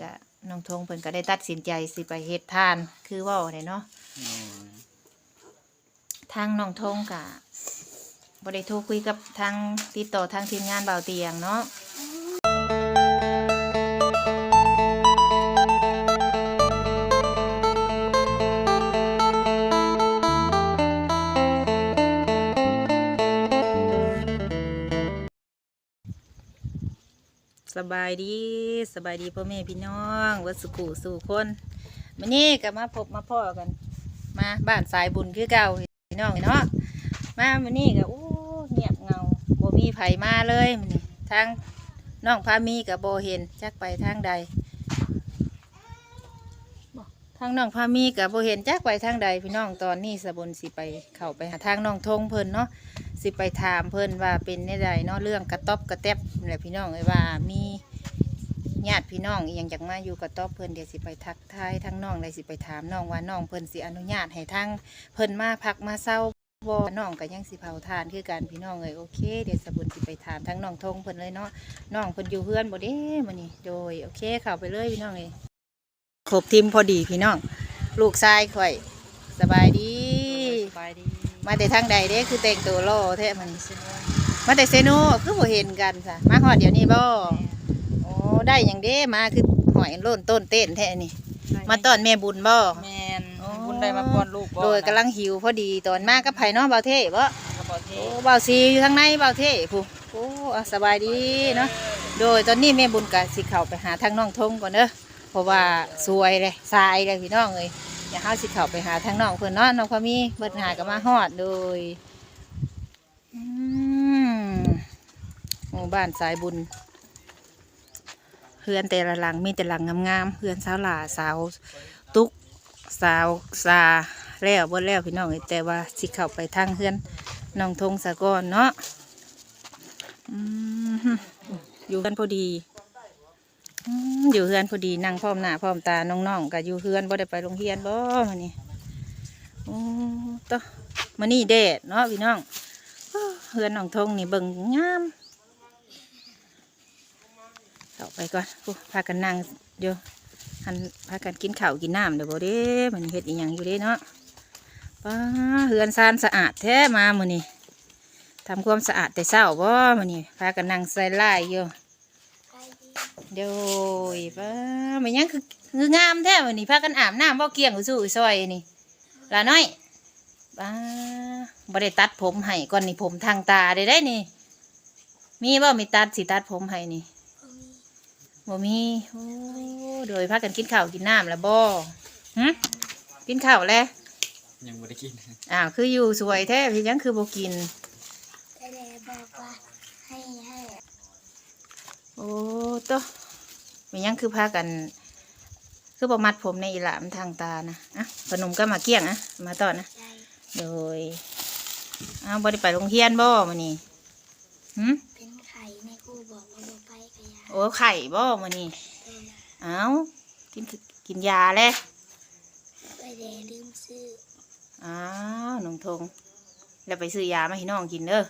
ก็น้องทงเพิ่นก็ได้ตัดสินใจสิไปเฮ็ดทาน คือเว่าได้เนาะโอ้ยทางน้องทงก็บ่ได้โทรคุยกับทางติดต่อทางทีมงานเบาเตียงเนาะ สบายดีสบายดีพ่อแม่พี่น้องวัดสุกุสู่คนมื้อนี้ก็มาพบมาพ่อกัน มาบ้านสายบุญคือเก่าพี่น้องเนาะมามื้อนี้ก็อู้เงียบเงาบ่มีไผมาเลยมื้อนี้ทางน้องพามีก็บ่เห็นจักไปทางใดทางน้องพามีก็บ่เห็นจักไปทางใดพี่น้องตอนนี้สะบุญสิไป เข้าไปหาทางน้องทงเพิ่นเนาะ สิไปถามเพิ่นว่าเป็นในใดเนาะเรื่องกระต๊อบกระแตบแหละพี่น้องเอ้ยว่ามีญาติพี่น้องอหยังจากมาอยู่กระต๊อบเพิ่นเดี๋ยวสิไปทักทายทั้งน้องเลยสิไปถามน้องว่าน้องเพิ่นสิอนุญาตให้ทั้งเพิ่นมาพักมาเศร้าบ่น้องก็ยังสิเผาทานคือกันพี่น้องเอ้ยโอเคเดี๋ยวสบุญสิไปถามทั้งน้องทงเพิ่นเลยเนาะน้องเพิ่นอยู่เฮือนบ่เด้มื้อนี้โดยโอเคเข้าไปเลยพี่น้องเอ้ยครบทีมพอดีพี่น้อง ลูกชายข่อยสบายดี มาแต่ทางใดเด้คือแต่งตัวล่อแท้มันมาแต่เซโนคือบ่เห็นกันซะมาฮอดเดี๋ยวนี้บ่โอ้ได้หยังเด้มาคือหอยโล่นต้นเต้นแท้นี่ มาต้อนแม่บุญบ่แมนอ๋อบุญได้มาป้อนลูกบ่โดยกำลังหิวพอดีตอนมากับไผเนาะเบาเท่บ่กระเป๋าเทโอ้เบาซีอยู่ทางในเบาเท่ผู้โอ้อะสบายดีเนาะโดยตอนนี้แม่บุญก็สิเข้าไปหาทางน้องทงก่อนเด้อเพราะว่าสวยเลยทรายเลยพี่น้องเอ้ย อย่าเฮาสิเข้าไปหาทางน้องเพิ่นเนาะน้องพามีเบิดหาก็มาฮอดโดยหมู่บ้านสายบุญเฮือนแต่ละหลังมีแต่หลังงามๆเฮือนสาวหล่าสาวตุ๊กสาวซาแล้วบนแล้วพี่น้องเอ้ยแต่ว่าสิเข้าไปทางเฮือนน้องทงสะกอนเนาะออยู่กันพอดี อยู่เฮือนพอดีนั่งพร้อมหน้าพร้อมตาน้องๆก็อยู่เฮือนบ่ได้ไปโรงเรียนบ่มานี่โอ้ต่อมานี่แดดเนาะพี่น้องเฮือนน้องทงนี่เบิ่งงามเข้าไปก่อนพากันนั่งเดี๋ยวหันพากันกินข้าวกินน้ำเดี๋ยวบ่เด้มันเฮ็ดอีหยังอยู่เด้เนาะป้าเฮือนซานสะอาดแท้มามื้อนี้ทำความสะอาดแต่เช้าบ่มื้อนี้พากันนั่งใส่ลายอยู่ เดี๋ยวป้ามันยังคือคืองามแท้มื้อนี้พากันอาบน้ำบ่เกี่ยงสู้ซอยนี่ลาน้อยป้าบ่ได้ตัดผมให้ก่อนนี่ผมทางตาได้ได้นี่ มีบ่มีตัดสิตัดผมให้นี่บ่มีโอ้โดยพากันกินข้าวกินน้ำแล้วบ่หึกินข้าวแล้วยังไม่ได้กินอ้าวคืออยู่สวยแท้พี่ยังคือบ่กินแต่แดบอกว่าให้ให้โอ้โตะมียังคือพากัน คือบ่มัดผมในอีหลามทางตานะอะขนมก็มาเกี้ยงอะมาต่อนะใจโดยอ้าวบ่ได้ไปโรงเรียนบ่มื้อนี้หึเป็นไข่ในครูบอกว่าบ่ไปกะยาโอ้ไข่บ่มื้อนี้เออเอ้ากินกินยาแล้วไปแดลืมซื้ออ้าวน้องทงแล้วไปซื้อยามาให้น้องกินเด้อ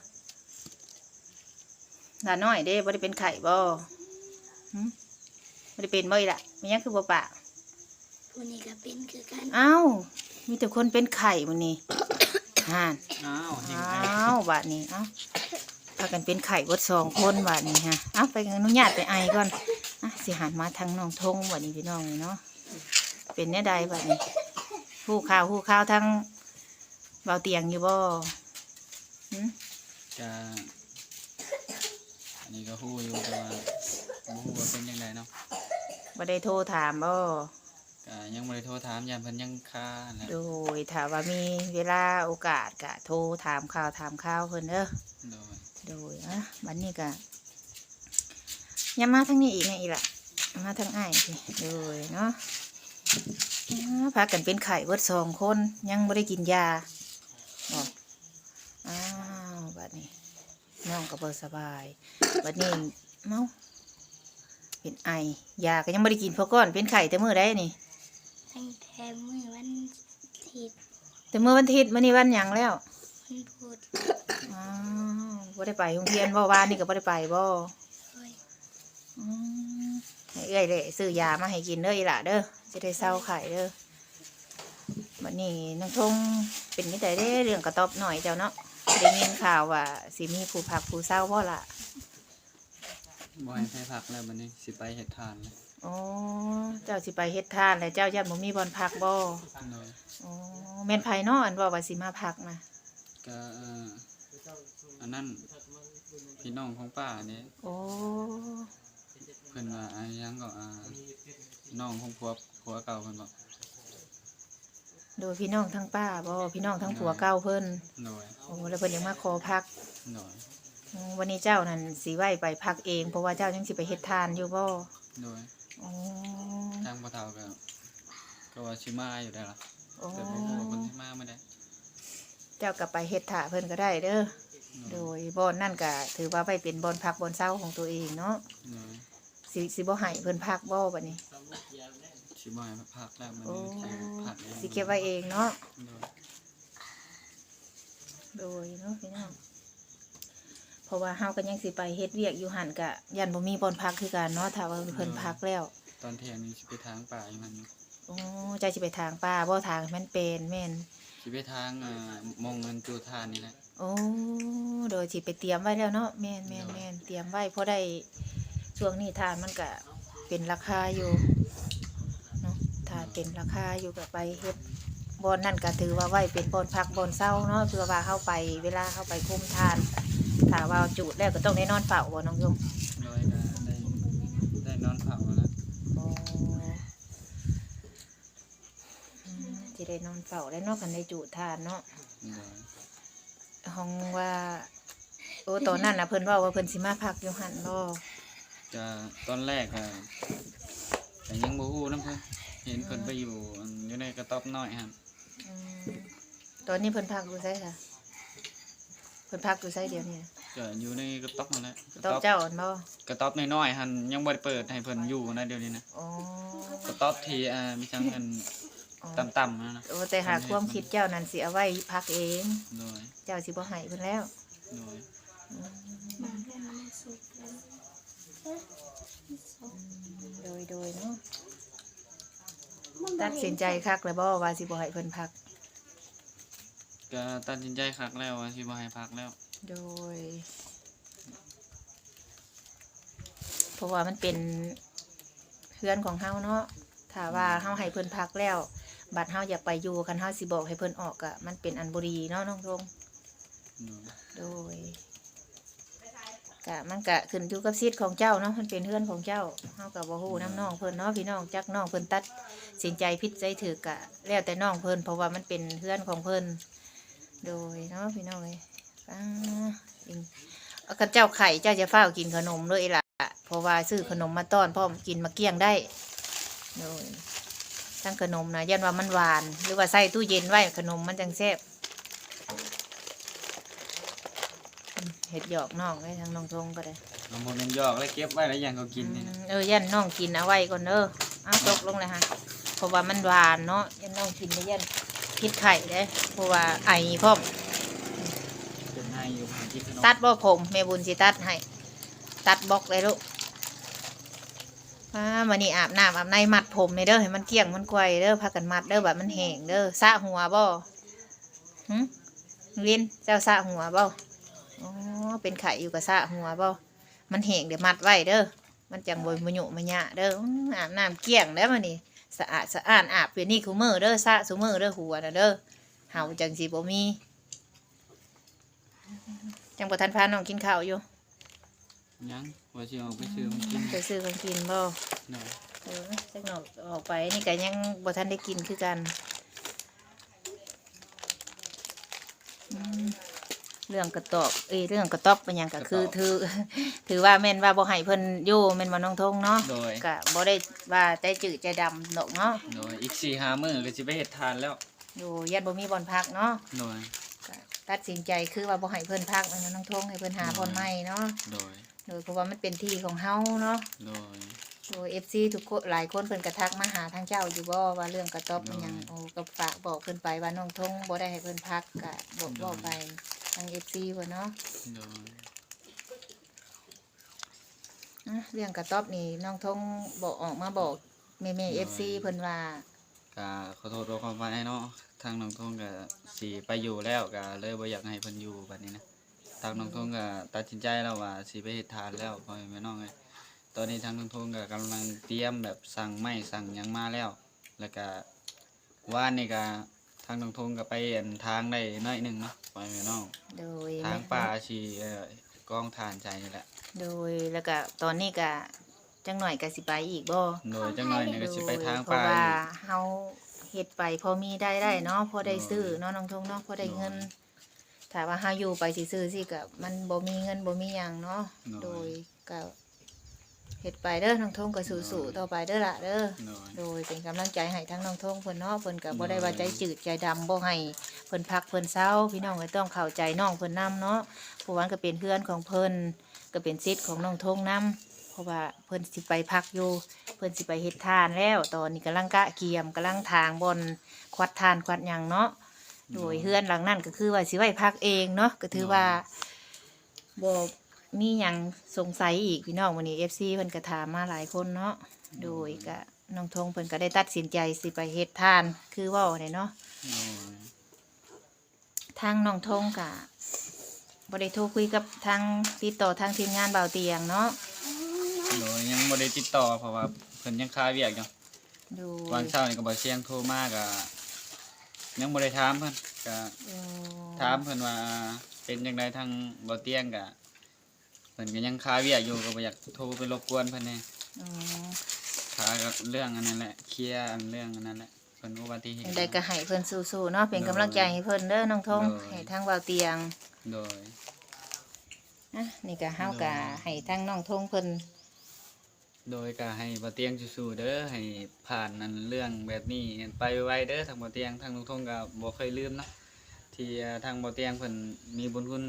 หลานน้อยเด้บ่ได้เป็นไข่บ่หึบ่ ได้เป็นบ่อีละมันยังคือบ่ปากผู้นี้ก็เป็นคือกันเอ้ามีแต่คนเป็นไข่มื้อนี้ห่านอ้าวเห็นอ้ไหมาวบาดนี้เอ้าพากันเป็นไข่เบดสองคนบาดนี้ฮะเอ้าไปอนุญาตไปไอก่อนอะสิหันมาทางน้องทงบาดนี้พี่น้องนี่เนาะเป็นแน่ใดบาดนี้หู้ข่าวหู้ข่าวทั้งเบาเตียงอยู่บ่หึจะอันนี้ก็ฮู้อยู่แต่ว่า บ่ฮู้ว่าเป็นยังไงเนาะบ่ได้โทรถามบ่ก็ยังไม่ได้โทรถามยามเพิ่นยังคาแหล้วโดยถ้าว่ามีเวลาโอกาสก็โทรถามข่าวถามข่าวเพิ่นเด้อโดยโดยอะบัดนี้ก็อยังมาทางนี้อีกไงอีกล่ะมาทางอ้ายสิโดยเนาะอ่าพากันเป็นไข่เบิดสองคนยังไม่ได้กินยาบอกอ้าวบัดนี้น้องก็บ่สบายบัดนี้เมา เป็นไอยาก็ยังไม่ได้กินเพราะก้อนเป็นไข่แต่มื้อใดนี่ตั้งแต่มื้อวันอาทิตย์แต่มื้อวันอาทิตย์มื้อนี้วันหยังแล้ววันพุธอ้าวบ่ได้ไปโรงเรียนบ่วานนี่ก็บ่ได้ไปบ่เฮ้ยอืมให้เอ้อยเลยซื้อยามาให้กินเด้ออีหล่ะเด้อจะได้เศร้าไข่เด้อวันนี้น้องทงเป็นนิสัยเด้เรื่องกระต๊อบหน่อยเจ้าเนาะได้ยินข่าวว่าสิมีผู้พักผู้เศร้าพ่อละ บ่ให้ไปพักแล้วบัดนี้สิไปเฮ็ดทานแล้วอ๋อเจ้าสิไปเฮ็ดทานแล้วเจ้าย่านบ่มีบอนพักบ่โดยอ๋อแม่นไผเนาะอันว่าว่าสิมาพักนะก็เอ่ออันนั้นพี่น้องของป้าเนี่ยโอ้เพิ่นว่าอันยังก็อ่าพี่น้องของผัวผัวเก่าเพิ่นบอกโดยพี่น้องทั้งป้าบ่พี่น้องทั้งผัวเก่าเพิ่นโดยโอ้แล้วเพิ่นยังมาขอพักโดยอืม วันนี้เจ้านั่นสิไหวไปพักเอง เพราะว่าเจ้ายังสิไปเฮ็ดทานอยู่บ่โดยอ๋อทางพ่อเฒ่าก็ก็ว่าสิมาอยู่ได้ล่ะโอ้แต่บ่ฮู้ว่าเพิ่นสิมาเมื่อใดเจ้าก็ไปเฮ็ดถาเพิ่นก็ได้เด้อโดยบ่อนนั่นก็ถือว่าไปเป็นบ่อนพักบ่อนเช้าของตัวเองเนาะโดยสิสิบ่ให้เพิ่นพักบ่บัดนี้สิบ่ให้มาพักแล้วมันโอ้สิพักองสิเก็บไว้เองเนาะโดยโดยเนาะพี่น้อง เพราะว่าเฮาก็ยังสิไปเฮ็ดเวียกอยู่หั่นก็ยันบ่มีบ่อนพักคือกันเนาะถ้าว่าเพิ่นพักแล้ว ตอนเที่ยงนี้สิไปทางป่าอยู่มันโอ้เจ้าสิไปทางป่าบ่ทางแม่นเป็นแม่นสิไปทางอ่ามองเงินจูทานนี่แหละโอ้โดยสิไปเตรียมไว้แล้วเนาะแม่นแม่นแม่นเตรียมไว้เพราะได้ช่วงนี้ทานมันก็เป็นราคาอยู่เนาะทานเป็นราคาอยู่ก็ไปเฮ็ดบอนนั่นก็ถือว่าไว้เป็นบอนพักบอนเศร้าเนาะเพื่อว่าเข้าไปเวลาเข้าไปคุมทานถ้าว่าจุดแล้วก็ต้องได้นอนเฝ้าบ่น้องยงโดยก็ได้ได้นอนเผาแล้วอ๋ออืมสิได้นอนเฝ้าได้เนาะกันได้จุทานเนาะโดยห้องว่า โอ้ตอนนั้นนะเพิ่นเว่าว่าเพิ่นสิมาพักอยู่หันบ่จะตอนแรกอะแต่ยังบ่ฮู้นํเพิ่นเห็นเพิ่นไปอยู่อันอยู่ในกระต๊อบน้อยครับอืมตอนนี้เพิ่นพักอยู่ไสค่ะ เพิ่นพักอยู่ไสเดี๋ยวนี้ก็อยู่ในกระต๊อบนั่นแหละกระโต๊ะต๊อบเจ้าอ่อนบ่กระต๊อบน้อยๆหั่นยังบ่ได้เปิดให้เพิ่นอยู่นะเดี๋ยวนี้นะอ๋อกระต๊อบที่อ่ามีจังเงินอ๋อต่ำๆนะนะโอ้แต่หากความคิดเจ้านั่นสิเอาไว้พักเองโดยเจ้าสิบ่ให้เพิ่นแล้วโดยอืมมันเป็นมันสุกแล้วเอ๊ะมันสุกโดยโดยเนาะมันตัดสินใจคักแล้วบ่ว่าสิบ่ให้เพิ่นพัก ก็ตัดสินใจคักแล้วว่าสิบ่ให้พักแล้ว โดย เพราะว่ามันเป็นเพื่อนของเฮาเนาะถ้าว่าเฮาให้เพิ่นพักแล้ว บัดเฮาอยากไปอยู่คันเฮาสิบอกให้เพิ่นออกอะมันเป็นอันบ่ดีเนาะน้องทงโดยโดยกะมันกะขึ้นอยู่กับสิทธิ์ของเจ้าเนาะมันเป็นเพื่อนของเจ้าเฮากับบ่ฮู้น้ำน้องเพิ่นเนาะพี่น้องจักน้องเพิ่นตัดสินใจผิดใจถือกะแล้วแต่น้องเพิ่นเพราะว่ามันเป็นเพื่อนของเพิ่น โดยเนาะพี่น้องเลยอ่าจริงเอากับเจ้าไข่เจ้าจะเฝ้าวกินขนมด้วยล่ะเพราะว่าซื้อขนมมาต้อนพร้อมกินมาเกลี้ยงได้โดยทั้งขนมนะยันว่ามันหวาน หรือว่าใส่ตู้เย็นไว้ขนมมันจังแซ่บเห็ดหยอกน้องได้ทางน้องทงก็ได้เอาบ่แม่นยอกแล้วเก็บไว้แล้วยังเขากินนี่นะอืมเออยันน้องกินเอาไว้ก่อนเด้อเอาตกลงเลยฮะเพราะว่ามันหวานเนาะยันน้องกินได้ยัน พิษไข่เด้เพราะว่าไอพร้อมเป็นให้อยู่หากินขนมตัดบ่ผมแม่บุญสิตัดให้ตัดบล็อกเลยลูกมาวันนี้อาบน้ำอาบในมัดผมเลยเด้อให้มันเกลี้ยงมันไกวเด้อพากันมัดเด้อแบบมันแห้งเด้อสระหัวบ่หึลินเจ้าสระหัวบ่อ๋อเป็นไข่อยู่กับสระหัวบ่มันแห้งเดี๋ยวมัดไว้เด้อมันจังบยมะหยุมะยะเด้ออื้ออาบน้ำเกลี้ยงแล้วมันนี่ สะอาดสะอาดอาบเปลี่ยนนี่คูมือเด้อสระสูมือเด้อหัวน่ะเด้อเห่าจังสิบ่มีจังบ่ทันพาน้องกินข้าวอยู่ยังว่าสิเอาไปซื้อมากินไปซื้อของกินบ่โดยเออจักหน่อยออกไปนี่ก็ยังบ่ทันได้กินคือกันอืม เรื่องกระตอบเอ้ยเรื่องกระต๊อบเป็นหยังก็คือ ถือ ถือว่าแม่นว่าบ่ให้เพิ่นอยู่แม่นบ่น้องทงเนาะโดย ก็บ่ได้ว่าใจจืดใจดำดอกเนาะโดยอีก4-5มื้อก็สิไปเฮ็ดทานแล้ว อยู่ยันบ่มีบ่อนพักเนาะโดย ก็ตัดสินใจคือว่าบ่ให้เพิ่นพักแม่นบ่น้องทงให้เพิ่นหาบ่อนใหม่เนาะโดย โดยเพราะว่ามันเป็นที่ของเฮาเนาะโดยโอ้เอฟซีทุกคนหลายคนเพิ่นกระทักมาหาทางเจ้าอยู่บ่ว่าเรื่องกระต๊อบมันหยังอืมโอ้ก็ฝากบอกเพิ่นไปว่าน้องทงบ่ได้ให้เพิ่นพักก็บอกอืมบอกไป ทางเอฟซีเพิ่นเนาะโดยอะเรื่องกระต๊อบนี่น้องทงบอกออกมาบอกแม่แม่เอฟซีเพิ่นว่า ก็ขอโทษด้วยความฝันให้เนาะทางน้องทงก็สิไปอยู่แล้วก็เลยบ่อยากให้เพิ่นอยู่บัดนี้นะทางน้องทงก็ตัดสินใจแล้วว่าสิไปเฮ็ดทานแล้วพ่อแม่น้องเอ้ยตอนนี้ทางน้องทงก็กำลังเตรียมแบบสั่งไม้สั่งหยังมาแล้ว แล้วก็ว่านนี่ก็ ทางน้องทงก็ไปอันทางได้น้อยหนึงเนาะพ่อแม่น้องโดยทางป่าสิเอ่อกองทานใจนี่แหละ โดยแล้วก็ตอนนี้ก็จังหน่อยก็สิไปอีกบ่โดยจังหน่อยนี่ก็สิไปทางเพป่าราะว่าอีกเฮาเฮ็ดไปพอมีได้ได้เนาะพอได้ซื้อเนาะน้องทงเนาะพอได้เงินถ้าว่าเฮาอยู่ไปสิซื้อสิก็มันบ่มีเงินบ่มีหยังเนาะโดยก็ เฮ็ดไปเด้อน้องทงก็สู้ๆต่อไปเด้อล่ะเด้อโดยโดยเป็นกำลังใจให้ทั้งน้องทงเพิ่นเนาะเพิ่นก็บ่ได้ว่าใจจืดใจดำบ่ให้เพิ่นพักเพิ่นเศร้า พี่น้องก็ต้องเข้าใจน้องเพิ่นนํเนาะเพราะว่าก็เป็นเพื่อนของเพิ่นก็เป็นสิทธิ์ของน้องทงนํเพราะว่าเพิ่นสิไปพักอยู่ เพิ่นสิไปเฮ็ดทานแล้ว ตอนนี้กำลังกะเกียมกำลังทางบนควัดทานควัดหยังเนาะโดยเฮือนหลังนั้นก็คือว่าสิไว้พักเองเนาะก็ถือว่าบ่ มีหยังสงสัยอีกพี่น้องวันนี้ FC เพิ่นก็ถามมาหลายคนเนาะโดยก็น้องทงเพิ่นก็ได้ตัดสินใจสิไปเฮ็ดทาน คือเว่าเนี่ยเนาะโดยทางน้องทงกะบ่ได้โทรคุยกับทางติดต่อทางทีมงานเบาเตียงเนาะโดยยังบ่ได้ติดต่อเพราะว่าเพิ่นยังคาเวียกอยู่ดูวันเช้านี่ก็บ่เสียงโทรมาก็ยังบ่ได้ถามเพิ่นก็เออถามเพิ่นว่าเป็นจังไดทางบ่เตียงก็ เพิ่นก็ยังคาเวียกอยู่ก็บ่อยากโทรไปรบกวนเพิ่นแน่อืมคาก็เรื่องอันนั้นแหละเคลียร์อันเรื่องอันนั้นแหละเพิ่นอุบัติเหตุจังใดก็ให้เพิ่นสู้ๆเนาะเป็นกำลังใจให้เพิ่นเด้อน้องทงโดย ให้ทางเบาเตียงโดย อะนี่ก็เฮาก็โดยให้ทางน้องทงเพิ่นโดยก็ให้บ่เตียงสู้ๆเด้อให้ผ่านอันเรื่องแบบนี้ไปไวๆเด้อทางบ่เตียงทางลุงทงก็บ่เคยลืมเนาะที่อ่าทางบ่เตียงเพิ่นมีบุญคุณ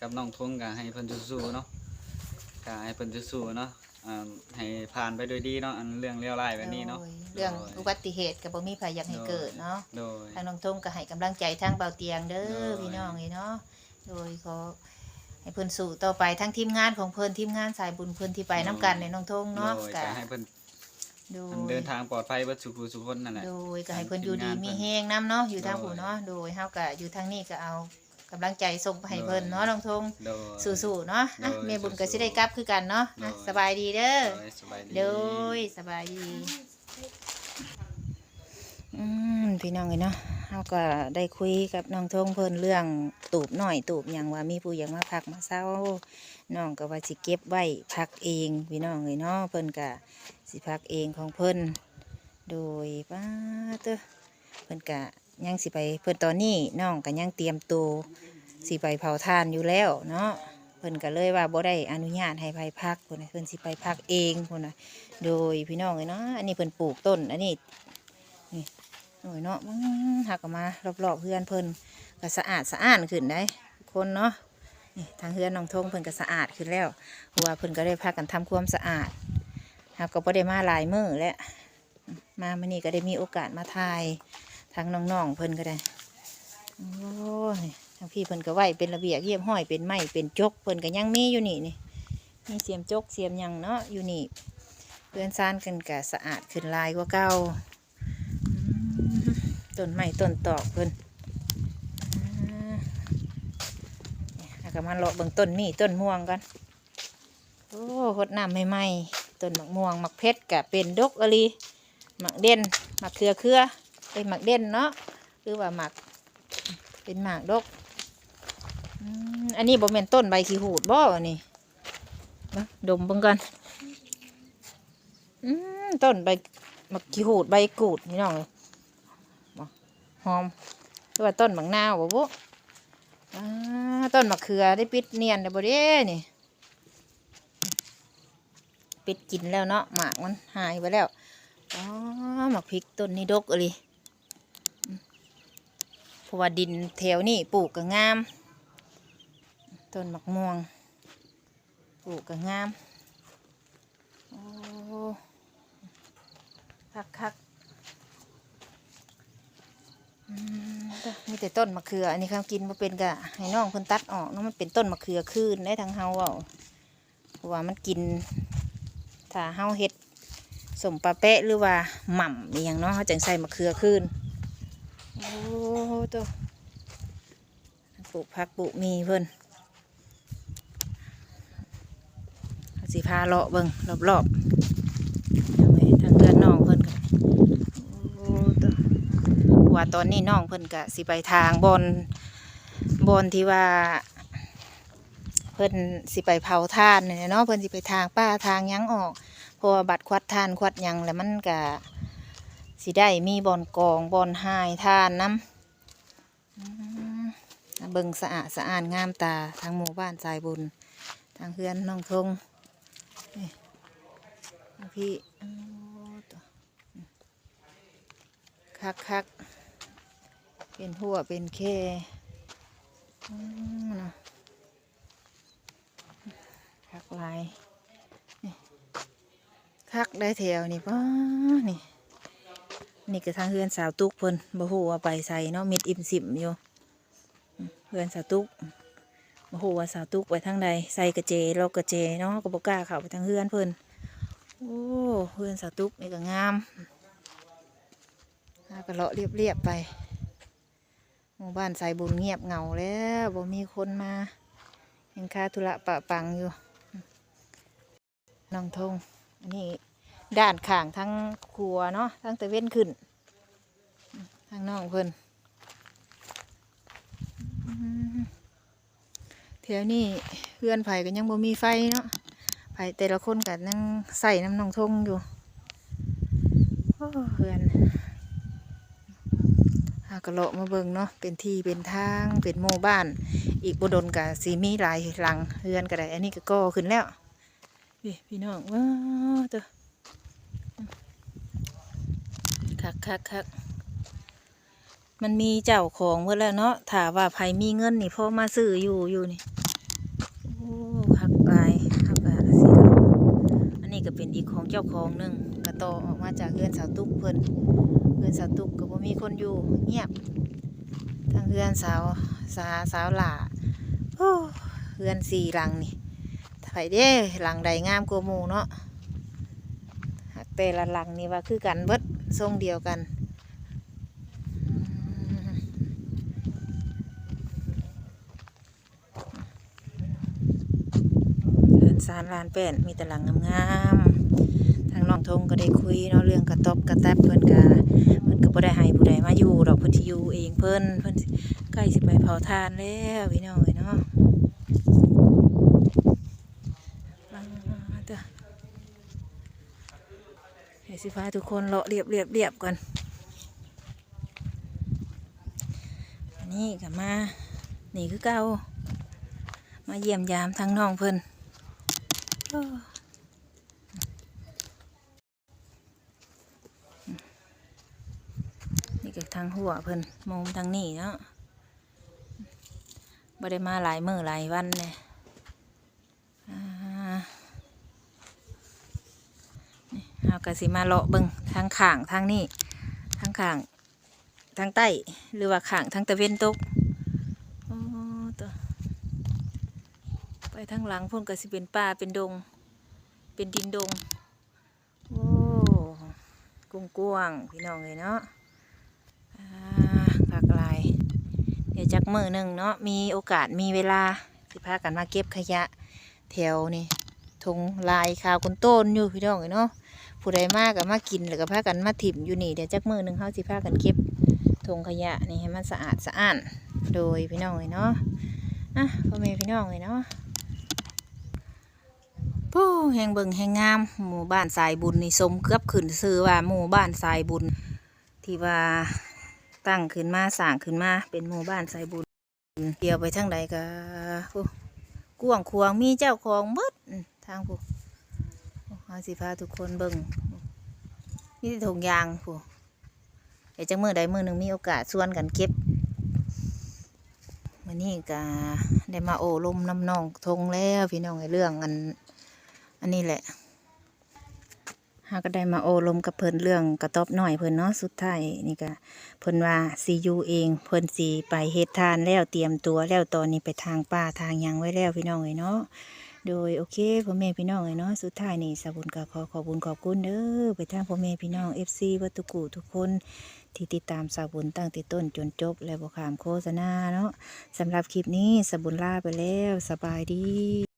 กับน้องทงก็ให้เพิ่นสู้ๆเนาะ ก็ให้เพิ่นสู้ๆเนาะอ่าให้ผ่านไปด้วยดีเนาะอันเรื่องเลวร้ายแบบนี้เนาะ โดยเรื่องอุบัติเหตุก็บ่มีไผอยากให้เกิดเนาะ โดย ทางน้องทงก็ให้กำลังใจทางเบาเตียงเด้โดอยพี่น้องนี่เนาะ โดยขอให้เพิ่นสู่ต่อไปทั้งทีมงานของเพิ่นทีมงานสายบุญเพิ่นที่ไปน้ำกันในน้องทงเนาะโดยก็ก็ให้เพิ่นโดเดิยนทางปลอดภัยเบิดสุขสุขคนนั่นแหละ โดยก็ให้เพิ่นอยู่ดีทีมงานมีเพิ่นแฮงน้ำเนาะอยู่ทางโดยผู้เนาะ โดยเฮาก็อยู่ทางนี้ก็เอา กำลังใจส่งไปให้เพิ่นเนาะน้องทงโดย สู้ๆเนาะอะโดยแม่บุญก็สู้ๆสิได้กลับคือกันเนาะอะโดยสบายดีเด้อ โดยสบายดี โดยสบายดี อืมพี่น้องเลยเนาะเราก็ได้คุยกับน้องทงเพิ่นเรื่องตูบหน่อยตูบอย่างว่ามีผู้อยากมาพักมาเศร้าน้องก็ว่าสิเก็บไว้พักเองพี่น้องเลยเนาะเพิ่นก็สิพักเองของเพิ่นโดยป้าเตอเพิ่นก็ ยังสิไปเพิ่นตอนนี้น้องก็ยังเตรียมตัวสิไปเผาทานอยู่แล้วเนาะเพิ่นก็เลยว่าบ่ได้อนุญาตให้ไปพักเพิ่นนะเพิ่นสิไปพักเองเพิ่นน่ะโดยพี่น้องเลยเนาะอันนี้เพิ่นปลูกต้นอันนี้หน่อยเนาะหักออกมารอบๆเพื่อนเพิ่นก็สะอาดสะอ้านขึ้นได้คนเนาะนี่ทางเพื่อนน้องทงเพิ่นก็สะอาดขึ้นแล้วเพราะว่าเพิ่นก็ได้พากันทำความสะอาดหักก็บ่ได้มาหลายมื้อแล้วมามื้อนี้ก็ได้มีโอกาสมาถ่าย ทางน้องๆเพิ่นก็ได้โอ้ยทางพี่เพิ่นก็ไหวเป็นระเบียบเยียมห้อยเป็นไม้เป็นจกเพิ่นก็ยังมีอยู่นี่นี่มีเสียมจกเสียมยังเนาะอยู่นี่เพื่อนซ่านกันก็สะอาดขึ้นลายกว่าเก่าต้นไม้ต้นตอกเพิ่นอ่าแล้วก็มาเลาะเบิ่งต้นมีต้นม่วงกันโอ้หดน้ำใหม่ๆต้นหมักม่วงหมักเพชรกะเป็นดกอะลีหมักเด่นหมักเครือเครือ ไอยหมักเด่นเนาะหรือว่าหมัก เป็นหมากดกอันนี้บ่แม่นต้นใบขี้หูดบ่อันนี้มาดมเบิ่งกันอืมต้นใบหมักขี้หูดใบกูดนี่น้องหอมหรือว่าต้นหมะนาวบ่บุอ่าต้นมะเขือได้ปิดเนียนได้บ่เด้นี่ปิดกินแล้วเนาะหมากมันหายไปแล้วอ๋อหมักพริกต้นนี้ดกเลย ราะว่าดินแถวนี่ปลูกก็งาม ต้นมะม่วง ปลูกก็งาม โอ้คักคักมีแต่ต้นมะเขือ อันนี้เขากินมาเป็นกะให้น้องเพิ่นตัดออกเนาะมันเป็นต้นมะเขือคืนได้ทางเฮาเว้าเพราะว่ามันกิน ถ้าเฮาเฮ็ดสมปลาเป๊ะหรือว่าหม่ำอย่างเนาะเขาจังใส่มะเขือขึ้น โอ้ตัวปลูกผักปลูกมีเพิ่นสิพาเลาะเบิ่งรอบๆเอาไว้ทางเดือนน้องเพิ่นก็โอ้ตัวว่าตอนนี้น้องเพิ่นก็สิไปทางบอนบอนที่ว่า เพิ่นสิไปเผาท่านเนี่ยเนาะเพิ่นสิไปทางป้าทางยังออกเพราะว่าบัตรควัดท่านควัดยังแล้วมันก็ สิได้มีบอนกองบอนหายทานน้ำเบิ่งสะอาดสะอาดงามตาทางหมู่บ้านสายบุญ ทางเพื่อนน้องทงพี่คักคักเป็นหัวเป็นเคคักลายคักได้แถวนี่ป้านี่ นี่ก็ทางเฮือนสาวตุกเพิ่นบ่ฮู้ว่าไปใส่เนาะมิดอิ่มสิมอยู่เฮือนสาวตุกบ่ฮู้ว่าสาวตุกไปทางใดใส่กระเจโลกกระเจเนาะก็บ่กล้าเข้าไปทางเฮือนเพิ่นโอ้เฮือนสาวตุกนี่ก็งามหาก็เลาะเรียบๆไปหมู่บ้านใสายบุญเงียบเหงาแล้วบ่มีคนมายังค่าธุระปะปังอยู่น้องทงอันนี้ ด้านข้างทั้งครัวเนาะทั้งตะเว้นขึ้นทางน้องเพิ่นอืมแถวนี้เพื่อนไผ่ก็ยังบ่มีไฟเนาะไผ่แต่ละคนก็นั่งใส่น้ำนองทงอยู่เพื่อนหากระโลมาเบิงเนาะเป็นที่เป็นทางเป็นหมู่บ้าน อีกบุดนกับสีมีลายหลังเฮือนก็ได้อันนี้ก็ก่อขึ้นแล้วพี่น้องว้าวตัว คักคักคักมันมีเจ้าของเพื่อแล้วเนาะถามว่าใครมีเงินนี่พ่อมาซื้ออยู่อยู่นี่โอ้คักกายคักกะสีเอันนี้ก็เป็นอีกของเจ้าของหนึ่งกระโตอออกมาจากเฮือนสาวตุ๊กเพิ่นเฮือนสาวตุ๊กก็บ่มีคนอยู่เงียบทางเฮือนสาวสาสาวหล่าโอ้เฮือนสี่หลังนี่ไผเด้หลังใดงามกว่าหมู่เนาะแต่ละหลังนี่ว่าคือกันเบิด ทรงเดียวกันเฮือนสารลานแป้นมีตลังงามๆ ทางน้องทงก็ได้คุยเนาะเรื่องกระตบกระแตบเพิ่อนกะเพิ่อนก็บ่ได้ให้ผู้ใดมาอยู่ดอกเพิ่นสิอยู่เองเพิ่อนเพิ่อนใกล้สิไปเผาทานแล้วพี่น้องเอ้ยเนาะมาเด้อเดี๋ยว สิพาทุกคนเลาะเรียบเรียบเรียบก่อนอันนี้กับมานี่คือเก่ามาเยี่ยมยามทั้งน้องเพิ่นนี่ก็ทางหัวเพิ่นมุมทางนี้เนาะบ่ได้มาหลายมือหลายวันเลยอ่านี่เอา กระสิมาเลาะเบิงทางข้างทางนี้ทางข้างทางใต้หรือว่าข้างทางตะเวนตกโอ้ตัวไปทางหลังพุ่นก็สิเป็นป่าเป็นดง เป็นดินดงโอ้กุ้งกวางพี่น้องเลยเนาะอาหลากหลายเดี๋ยวจักมือหนึ่งเนาะมีโอกาสมีเวลาสิพากันมาเก็บขยะแถวนี่ทงลายขาวคนต้นอยู่พี่น้องเอ้ยเนาะ ผู้ใดมากก็มากินแล้วก็พากันมาถิ่มอยู่นี่เดี๋ยวจักมือหนึ่งเขาสิพากันเก็บทงขยะนี่ให้มันสะอาดสะอ้านโดยพี่น้องเอ้ยเนาะอะพ่อแม่พี่น้องเอ้ยเนาะผู้แห่งเบิงแห่งงาม หมู่บ้านสายบุญนี่สมเกือบขึ้นซื้อว่าหมู่บ้านสายบุญ ที่ว่าตั้งขึ้นมาสร้างขึ้นมาเป็นหมู่บ้านสายบุญเดียวไปทางใดก็ผู้กวางควงมีเจ้าของเบิดทางผู้ เอาสิพาทุกคนเบิ่งมีแต่ถุงยางผู้เดี๋ยวจังมือใดมือหนึ่งมีโอกาสส่วนกันเก็บวันนี้ก็ได้มาโอลมน้ำนองทงแล้วพี่น้องไอ้เรื่องอันอันนี้แหละหาก็ได้มาโอลมกับเพิ่นเรื่องกระตอบหน่อยเพิ่นเนาะสุดท้ายนี่ก็เพิ่นว่าซียูเองเพิ่นสีไปเฮ็ดทานแล้วเตรียมตัวแล้วตอนนี้ไปทางป่าทางยังไว้แล้วพี่น้องเอ้ยเนาะ โดยโอเคพ่อแม่พี่น้องเลยเนาะสุดท้ายนี่สาบุญก็ขอขอบุญขอบคุณเด้อไปทางพ่อแม่พี่น้อง FC วัตถุกูทุกคนที่ติดตามสาบุญตั้งแต่ต้นจนจบและบ่ขามโฆษณาเนาะสำหรับคลิปนี้สาบุญลาไปแล้วสบายดี